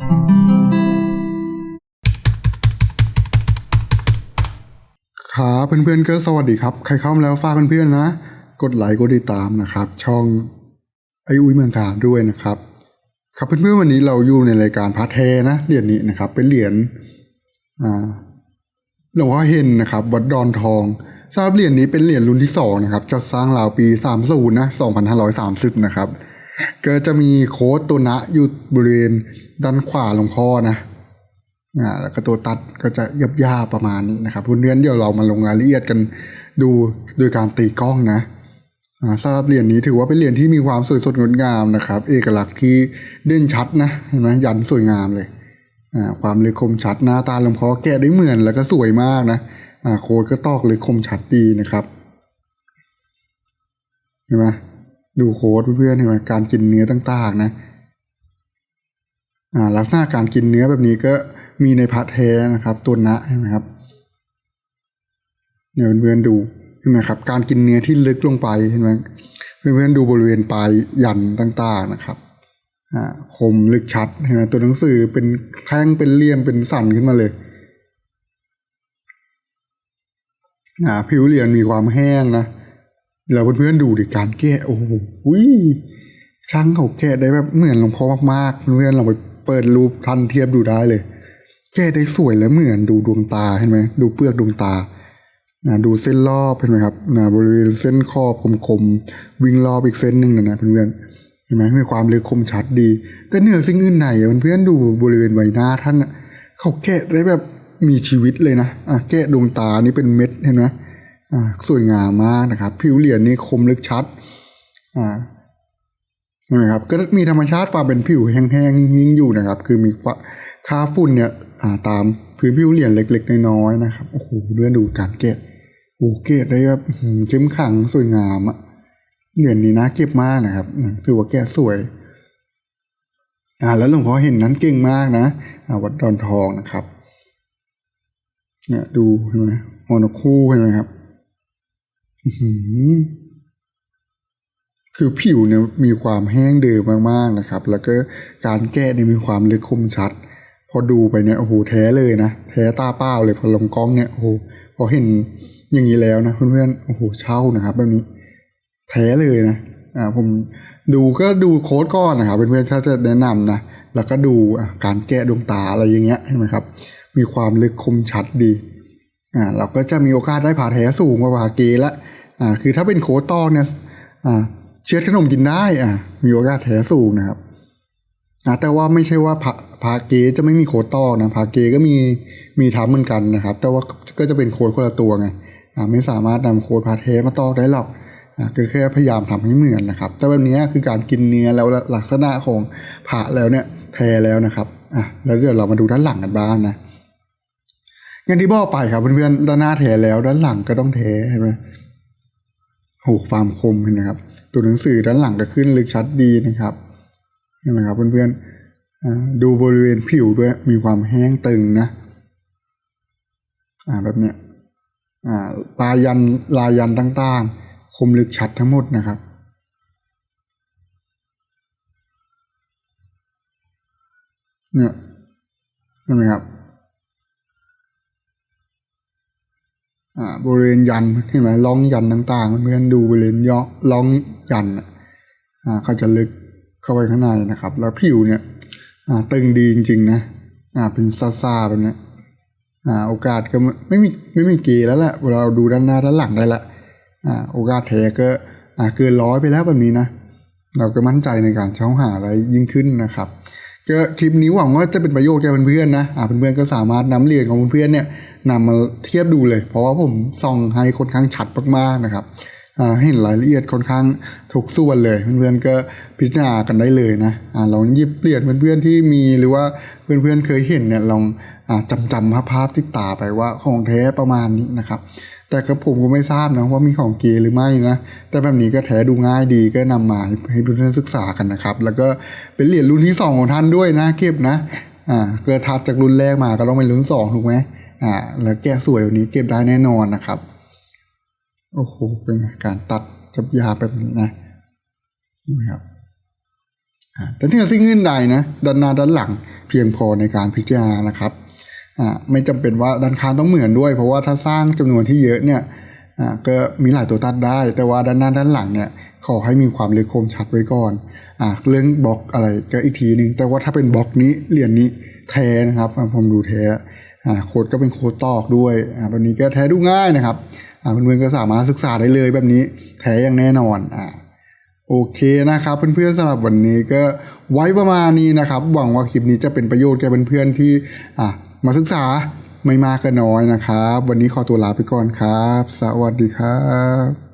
ครับเพื่อนๆก็สวัสดีครับ ใครเข้ามาแล้วฝากเพื่อนๆนะ กดไลค์กดติดตามนะครับ ช่องไออุ้ยเมืองการด้วยนะครับ ครับเพื่อนๆวันนี้เราอยู่ในรายการพาระแทนะเหรียญนี้นะครับ เป็นเหรียญหลวงพ่อเฮนนะครับ วัดดอนทองทราบเหรียญนี้เป็นเหรียญรุ่นที่สองนะครับจัดสร้างราวปี30นย์นะ2530นะครับก็จะมีโค้ดตัวนะอยู่บริเวณ ด้านขวาหลวงพ่อนะอ่าแล้วก็ตัวตัดก็จะยับย่าประมาณนี้นะครับเพื่อนๆเดี๋ยวเรามาลงรายละเอียดกันดูโดยการตีกล้องนะอ่าสำหรับเหรียญนี้ถือว่าเป็นเหรียญที่มีความสวยสดงดงามนะครับ เอกลักษณ์ที่เด่นชัดนะเห็นไหมยันสวยงามเลยอ่าความเลึกคมชัดหน้าตาหลวงพ่อแกะได้เหมือนแล้วก็สวยมากนะอ่าโค้ดก็ตอกเลยคมชัดดีนะครับเห็นไหมดูโค้ดเพื่อนๆเห็นไหมการกินเนื้อต่างๆนะ ลักษณะการกินเนื้อแบบนี้ก็มีในพัทแท้นะครับ ตัวนะเห็นไหมครับเนี่ยเพื่อนๆดูเห็นไหมครับ การกินเนื้อที่ลึกลงไปเห็นไหมเพื่อนๆดูบริเวณปลายยันต่างๆนะครับอ่าคมลึกชัดเห็นไหมตัวหนังสือเป็นแท่งเป็นเลี่ยมเป็นสันขึ้นมาเลยอ่าผิวเหรียญมีความแห้งนะแล้วเพื่อนๆดูดิการแกะโอ้โหอุ้ยช่างเขาแกะได้แบบเหมือนหลวงพ่อมากๆเพื่อนๆเราไป เปิดรูปทันเทียบดูได้เลย แกได้สวยและเหมือนดูดวงตาเห็นไหมดูเปลือกดวงตานะดูเส้นรอบเห็นไหมครับนะบริเวณเส้นขอบคมๆวิ่งรอบอีกเส้นหนึ่งนะนะเพื่อนๆเห็นไหมมีความลึกคมชัดดี แต่เหนือสิ่งอื่นไหนเพื่อนๆดูบริเวณใบหน้าท่านอะเขาแกะได้แบบมีชีวิตเลยนะอะแกะดวงตานี่เป็นเม็ดเห็นไหมอ่าสวยงามมากนะครับ ผิวเหรียญนี่คมลึกชัดอ่า ช่ไหมครับก็มีธรรมชาติความเป็นผิวแห้งๆหิ้งๆอยู่นะครับ คือมีค่าฝุ่นเนี่ยาตามพื้นผิวเหรียญเล็ก ๆ น้อยๆนะครับโอ้โหเลื่อนดูการเก็บโอ้เก็บได้แบบเข้มขังสวยงามอะเหรียญนี้นะเก็บมากนะครับถือว่าแกะสวยอ่าแล้วหลวงพ่อเห็นนั้นเก่งมากนะอ่าวัดดอนทองนะครับ เนี่ยดูเห็นไหมฮอนคู่เห็นไหมครับอื้อหือ คือผิวเนี่ยมีความแห้งเดิมมากๆนะครับ แล้วก็การแกะเนี่ยมีความลึกคมชัด พอดูไปเนี่ยโอ้โหแท้เลยนะแท้ตาเปล่าเลยพอลงกล้องเนี่ยโอ้โหพอเห็นอย่างนี้แล้วนะเพื่อนๆโอ้โหเช่านะครับแบบนี้แท้เลยนะอ่าผมดูก็ดูโค้ดก่อนนะครับเพื่อนๆถ้าจะแนะนำนะแล้วก็ดูการแกะดวงตาอะไรอย่างเงี้ยเห็นไหมครับ มีความลึกคมชัดดีอ่าเราก็จะมีโอกาสได้ผ่าแท้สูงกว่าผ่าเกละอ่าคือถ้าเป็นโค้ดตอกเนี่ยอ่า เชื้อขนมกินได้อะ มีโอกาสแท้สูงนะครับอะแต่ว่าไม่ใช่ว่าพาพาเกจะไม่มีโคตอกนะพาเกก็มีมีทำเหมือนกันนะครับ แต่ว่าก็จะเป็นโคดคนละตัวไงไม่สามารถนำโคดพาเทมาตอกได้หรอกก็แค่พยายามทำให้เหมือนนะครับ แต่แบบนี้คือการกินเนื้อแล้วลักษณะของผ่าแล้วเนี่ยแท้แล้วนะครับอะแล้วเดี๋ยวเรามาดูด้านหลังกันบ้างนะอย่างที่บอกไปครับเพื่อนๆด้านหน้าแท้แล้วด้านหลังก็ต้องแท้เห็นไหมโหความคมเห็นไหมครับ ตัวหนังสือด้านหลังก็ขึ้นลึกชัดดีนะครับเห็นไหมครับเพื่อนๆดูบริเวณผิวด้วยมีความแห้งตึงนะอ่าแบบเนี้ยอ่าลายยันลายยันต่างๆ คมลึกชัดทั้งหมดนะครับเนี่ยเห็นไหมครับบริเวณยันเห็นไหมล่องยันต่างๆเพื่อนดูบริเวณย่อล่อง ยันอะอ่าเขาจะลึกเข้าไปข้างในนะครับ แล้วผิวเนี่ยอ่าตึงดีจริงๆนะอ่าเป็นซ่าๆแบบเนี้ยอ่าโอกาสก็ไม่ไม่มีไม่มีเกยแล้วแหละเวลาเราดูด้านหน้าด้านหลังได้ละอ่าโอกาสแท้ก็อ่าเกินร้อยไปแล้วแบบนี้นะ เราก็มั่นใจในการเช่าหาอะไรยิ่งขึ้นนะครับก็คลิปนี้หวังว่าจะเป็นประโยชน์แก่เพื่อนๆนะอ่าเพื่อนๆก็สามารถนำเรียญของเพื่อนๆเนี่ยนำมาเทียบดูเลย เพราะว่าผมส่องให้ค่อนข้างชัดมากๆนะครับ ให้เห็นรายละเอียดค่อนข้างทุกส่วนเลย เพื่อนๆก็พิจารณากันได้เลยนะอ่าลองหยิบเหรียญเพื่อนๆที่มีหรือว่าเพื่อนๆเคยเห็นเนี่ยลองอจำจำภาพภาพที่ตาไปว่าของแท้ประมาณนี้นะครับแต่ก็ผมก็ไม่ทราบนะว่ามีของเกย์หรือไม่นะ แต่แบบนี้ก็แท้ดูง่ายดีก็นำมาให้เพื่อนๆศึกษากันนะครับ แล้วก็เป็นเหรียญรุ่นที่สองของท่านด้วยนะเก็บนะ อ่าเกิดทัดจากรุ่นแรกมาก็ต้องเป็นรุ่นสองถูกไหมอ่าแล้วแก้สวยแบบนี้เก็บได้แน่นอนนะครับ โอ้โหเป็นการตัดจับยาแบบนี้นะนี่ครับแต่ที่สิ่งอื่นใดนะด้านหน้าด้านหลังเพียงพอในการพิจารณานะครับไม่จำเป็นว่าด้านข้างต้องเหมือนด้วย เพราะว่าถ้าสร้างจำนวนที่เยอะเนี่ยก็มีหลายตัวตัดได้ แต่ว่าด้านหน้าด้านหลังเนี่ยขอให้มีความลึกคมชัดไว้ก่อนอเรื่องบล็อกอะไรก็อีกทีหนึ่งแต่ว่าถ้าเป็นบล็อกนี้เหรียญนี้แท้นะครับผมดูแท้ โค้ดก็เป็นโค้ดตอกด้วยแบบนี้ก็แท้ดูง่ายนะครับเพื่อนๆก็สามารถศึกษาได้เลยแบบนี้แท้อย่างแน่นอนอ่าโอเคนะครับเพื่อนๆสำหรับวันนี้ก็ไว้ประมาณนี้นะครับหวังว่าคลิปนี้จะเป็นประโยชน์แก่เพื่อนๆที่อะมาศึกษาไม่มากก็น้อยนะครับ วันนี้ขอตัวลาไปก่อนครับ สวัสดีครับ